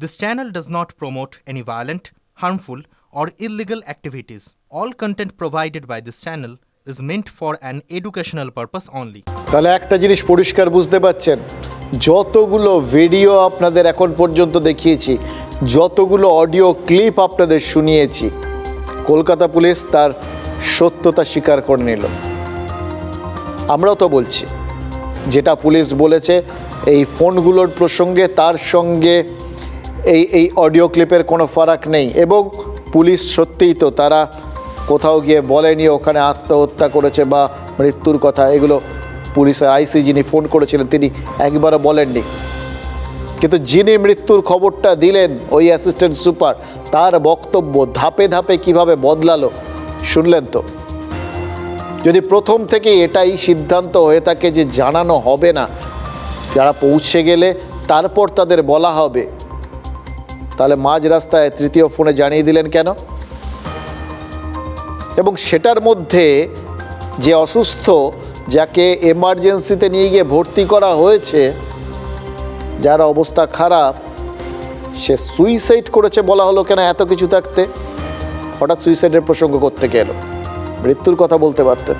This channel does not promote any violent, harmful, or illegal activities. All content provided by this channel is meant for an educational purpose only. তাহলে একটা জিনিস পরিষ্কার বুঝতে পাচ্ছেন যতগুলো video আপনাদের এখন পর্যন্ত দেখিয়েছি যতগুলো অডিও ক্লিপ আপনাদের শুনিয়েছি কলকাতা পুলিশ তার সত্যতা স্বীকার করে নিল আমরাও তো বলছি যেটা পুলিশ বলেছে এই ফোনগুলোর প্রসঙ্গে তার সঙ্গে এই এই অডিও ক্লিপের কোনো ফারাক নেই এবং পুলিশ সত্যিই তো তারা কোথাও গিয়ে বলেনি ওখানে আত্মহত্যা করেছে বা মৃত্যুর কথা, এগুলো পুলিশের আইসি যিনি ফোন করেছিলেন তিনি একবারও বলেননি। কিন্তু যিনি মৃত্যুর খবরটা দিলেন ওই অ্যাসিস্ট্যান্ট সুপার তার বক্তব্য ধাপে ধাপে কীভাবে বদলালো শুনলেন তো? যদি প্রথম থেকে এটাই সিদ্ধান্ত হয়ে থাকে যে জানানো হবে না, যারা পৌঁছে গেলে তারপর তাদের বলা হবে। তাহলে মাঝ রাস্তায় তৃতীয় ফোনে জানিয়ে দিলেন কেন? এবং সেটার মধ্যে যে অসুস্থ যাকে এমার্জেন্সিতে নিয়ে গিয়ে ভর্তি করা হয়েছে, যার অবস্থা খারাপ, সে সুইসাইড করেছে বলা হলো কেন এত কিছু থাকতে? হঠাৎ সুইসাইডের প্রসঙ্গ করতে গেল, মৃত্যুর কথা বলতে পারতেন।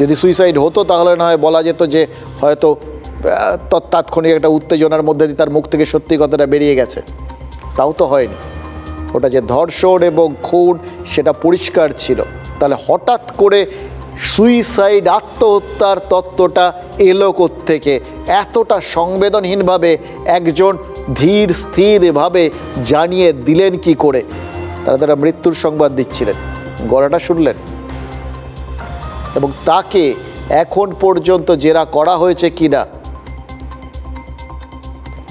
যদি সুইসাইড হতো তাহলে না হয় বলা যেত যে হয়তো তাৎক্ষণিক একটা উত্তেজনার মধ্যে দিয়ে তার মুখ থেকে সত্যি কথাটা বেরিয়ে গেছে। তাও তো হয়নি। ওটা যে ধর্ষণ এবং খুন, সেটা পরিষ্কার ছিল। তাহলে হঠাৎ করে সুইসাইড আত্মহত্যার তত্ত্বটা এলো থেকে এতটা সংবেদনহীনভাবে একজন ধীর, স্থিরভাবে জানিয়ে দিলেন কি করে? তারা তারা মৃত্যুর সংবাদ দিচ্ছিলেন। গলাটা শুনলেন। এবং তাকে এখন পর্যন্ত জেরা করা হয়েছে কিনা?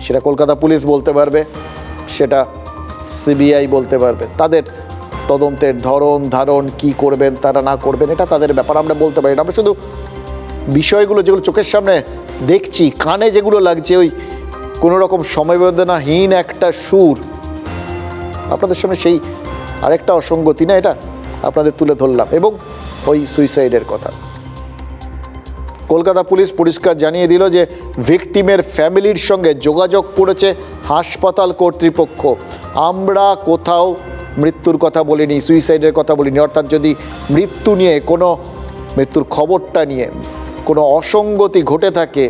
সেটা কলকাতা পুলিশ বলতে পারবে, সেটা সিবিআই বলতে পারবে। তাদের তদন্তের ধরন, ধারণ, কি করবেন, তারা না করবেন, এটা তাদের ব্যাপার, আমরা বলতে পারি আমরা শুধু বিষয়গুলো যেগুলো চোখের সামনে দেখছি, কানে যেগুলো লাগছে, ওই কোনো রকম সমবেদনাহীন একটা সুর, আপনাদের সামনে সেই আরেকটা অসঙ্গতি না, এটা আপনাদের তুলে ধরলাম। এবং ওই সুইসাইডের কথা। কলকাতা পুলিশ পরিষ্কার জানিয়ে দিল যে ভিকটিমের ফ্যামিলির সঙ্গে যোগাযোগ করেছে হাসপাতাল কর্তৃপক্ষ। আমরা কোথাও মৃত্যুর কথা বলিনি, সুইসাইডের কথা বলিনি। অর্থাৎ যদি মৃত্যু নিয়ে কোনো, মৃত্যুর খবরটা নিয়ে কোনো অসঙ্গতি ঘটে থাকে,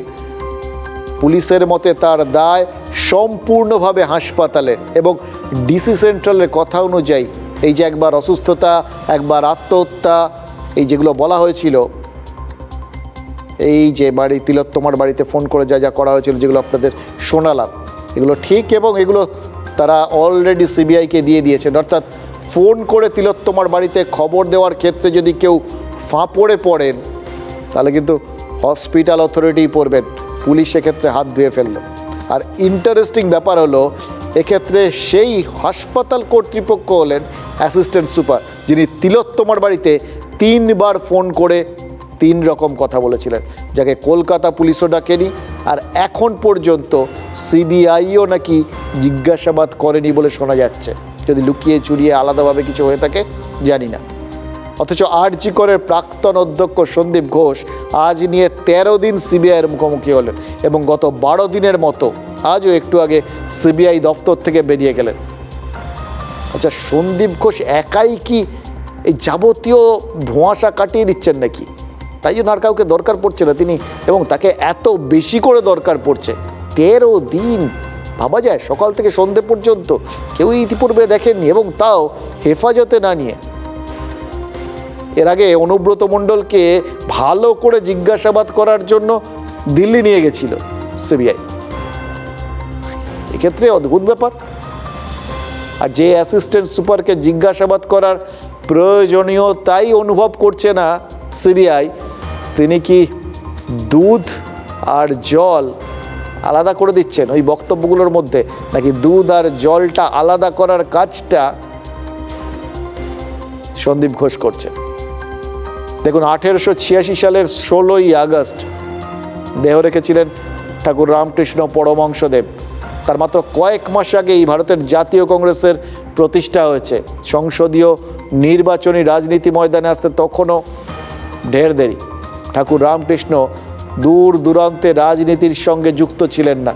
পুলিশের মতে তার দায় সম্পূর্ণভাবে হাসপাতালে এবং ডিসি সেন্ট্রালের কথা অনুযায়ী, এই যে একবার অসুস্থতা, একবার আত্মহত্যা, এই যেগুলো বলা হয়েছিল এই যে বাড়ি তিলোত্তমার বাড়িতে ফোন করে যা যা করা হয়েছিল, যেগুলো আপনাদের শোনালাম। এগুলো ঠিক এবং এগুলো তারা অলরেডি সিবিআইকে দিয়ে দিয়েছেন অর্থাৎ ফোন করে তিলোত্তমার বাড়িতে খবর দেওয়ার ক্ষেত্রে যদি কেউ ফাঁপড়ে পড়েন, তাহলে কিন্তু হসপিটাল অথরিটি পড়বেন। পুলিশ সেক্ষেত্রে হাত ধুয়ে ফেলল। আর ইন্টারেস্টিং ব্যাপার হলো, এক্ষেত্রে সেই হাসপাতাল কর্তৃপক্ষ হলেন অ্যাসিস্ট্যান্ট সুপার যিনি তিলোত্তমার বাড়িতে তিনবার ফোন করে তিন রকম কথা বলেছিলেন, যাকে কলকাতা পুলিশও ডাকেনি, আর এখন পর্যন্ত সিবিআইও নাকি জিজ্ঞাসাবাদ করেনি বলে শোনা যাচ্ছে। যদি লুকিয়ে চুরিয়ে আলাদাভাবে কিছু হয়ে থাকে, জানি না। অথচ আরজি করের প্রাক্তন অধ্যক্ষ সন্দীপ ঘোষ আজ নিয়ে তেরো দিন সিবিআইয়ের মুখোমুখি হলেন এবং গত বারো দিনের মতো আজও একটু আগে সিবিআই দপ্তর থেকে বেরিয়ে গেলেন। আচ্ছা সন্দীপ ঘোষ একাই কি এই যাবতীয় ধোঁয়াশা কাটিয়ে দিচ্ছেন নাকি? তাই জন্য আর কাউকে দরকার পড়ছে না তিনি, এবং তাকে এত বেশি করে দরকার পড়ছে। তেরো দিন, ভাবা যায়, সকাল থেকে সন্ধে পর্যন্ত কেউ ইতিপূর্বে দেখেননি এবং তাও হেফাজতে না নিয়ে। এর আগে অনুব্রত মণ্ডলকে ভালো করে জিজ্ঞাসাবাদ করার জন্য দিল্লি নিয়ে গেছিল সিবিআই। এক্ষেত্রে অদ্ভুত ব্যাপার। আর যে অ্যাসিস্ট্যান্ট সুপারকে জিজ্ঞাসাবাদ করার প্রয়োজনীয়তাই অনুভব করছে না সিবিআই তিনি কি দুধ আর জল আলাদা করে দিচ্ছেন ওই বক্তব্যগুলোর মধ্যে? নাকি দুধ আর জলটা আলাদা করার কাজটা সন্দীপ ঘোষ করছে দেখুন, আঠেরোশো ছিয়াশি সালের ষোলোই আগস্ট দেহ রেখেছিলেন ঠাকুর রামকৃষ্ণ পরমংশদেব তার মাত্র কয়েক মাস আগেই ভারতের জাতীয় কংগ্রেসের প্রতিষ্ঠা হয়েছে। সংসদীয় নির্বাচনী রাজনীতি ময়দানে আসতে তখনও ঢের দেরি। ঠাকুর রামকৃষ্ণ দূর দূরান্তে রাজনীতির সঙ্গে যুক্ত ছিলেন না।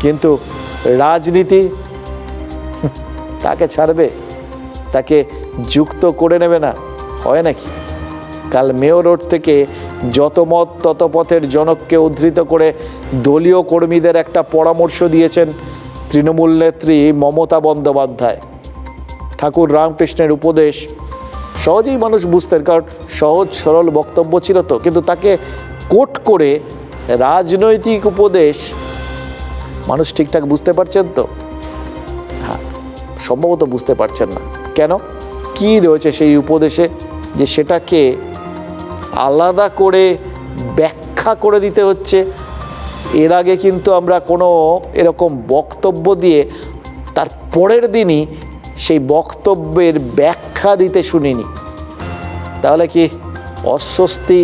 কিন্তু রাজনীতি তাকে ছাড়বে, তাকে যুক্ত করে নেবে না, হয় নাকি? কাল মেয়র রোড থেকে যত মত তত পথের জনককে উদ্ধৃত করে দলীয় কর্মীদের একটা পরামর্শ দিয়েছেন তৃণমূল নেত্রী মমতা বন্দ্যোপাধ্যায়। ঠাকুর রামকৃষ্ণের উপদেশ সহজেই মানুষ বুঝতেন কারণ সহজ, সরল বক্তব্য ছিল তো। কিন্তু তাকে কোট করে রাজনৈতিক উপদেশ মানুষ ঠিকঠাক বুঝতে পারছেন তো? হ্যাঁ সম্ভবত বুঝতে পারছেন না। কেন? কি রয়েছে সেই উপদেশে যে সেটাকে আলাদা করে ব্যাখ্যা করে দিতে হচ্ছে? এর আগে কিন্তু আমরা কোনো এরকম বক্তব্য দিয়ে তার পরের দিনই সেই বক্তব্যের ব্যাখ্যা দিতে শুনিনি। তাহলে কি অস্বস্তি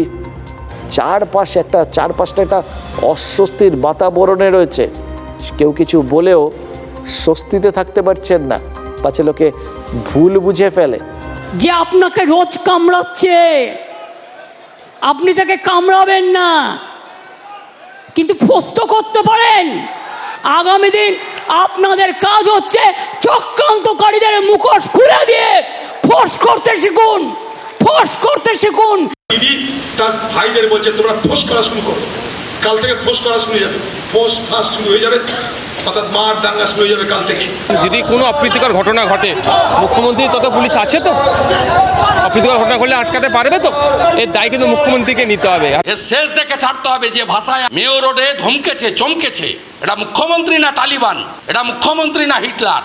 চারপাশে একটা, চারপাশটা একটা অস্বস্তির বাতাবরণে রয়েছে। কেউ কিছু বলেও স্বস্তিতে থাকতে পারছেন না, পাছে লোকে ভুল বুঝে ফেলে। যে আপনাকে রোজ কামড়াচ্ছে, আপনি তাকে কামড়াবেন না, কিন্তু ফস্ত করতে পারেন, আগামী দিন আপনাদের কাজ হচ্ছে চক্রান্তকারীদের মুখোশ খুলে দিয়ে ফোস করতে শিখুন ফোস করতে শিখুন। দিদি তার ভাইদের বলছে তোমরা ফোস করা শুরু করো। কাল থেকে ফোস করা শুরু হয়ে যাবে। ফোস ফাঁস শুরু হয়ে যাবে। অর্থাৎ মার দাঙ্গা শুরু হয়ে যাবে কাল থেকে। যদি কোনো অপ্রীতিকর ঘটনা ঘটে মুখ্যমন্ত্রী তত পুলিশ আছে তো? অপ্রীতিকর ঘটনা ঘটলে আটকাতে পারবে তো? এর দায় কিন্তু মুখ্যমন্ত্রীকে নিতে হবে। শেষ দেখে ছাড়তে হবে যে ভাষায় মেয়র রোডে ধমকেছে চমকেছে। এটা মুখ্যমন্ত্রী না তালিবান এটা মুখ্যমন্ত্রী না হিটলার।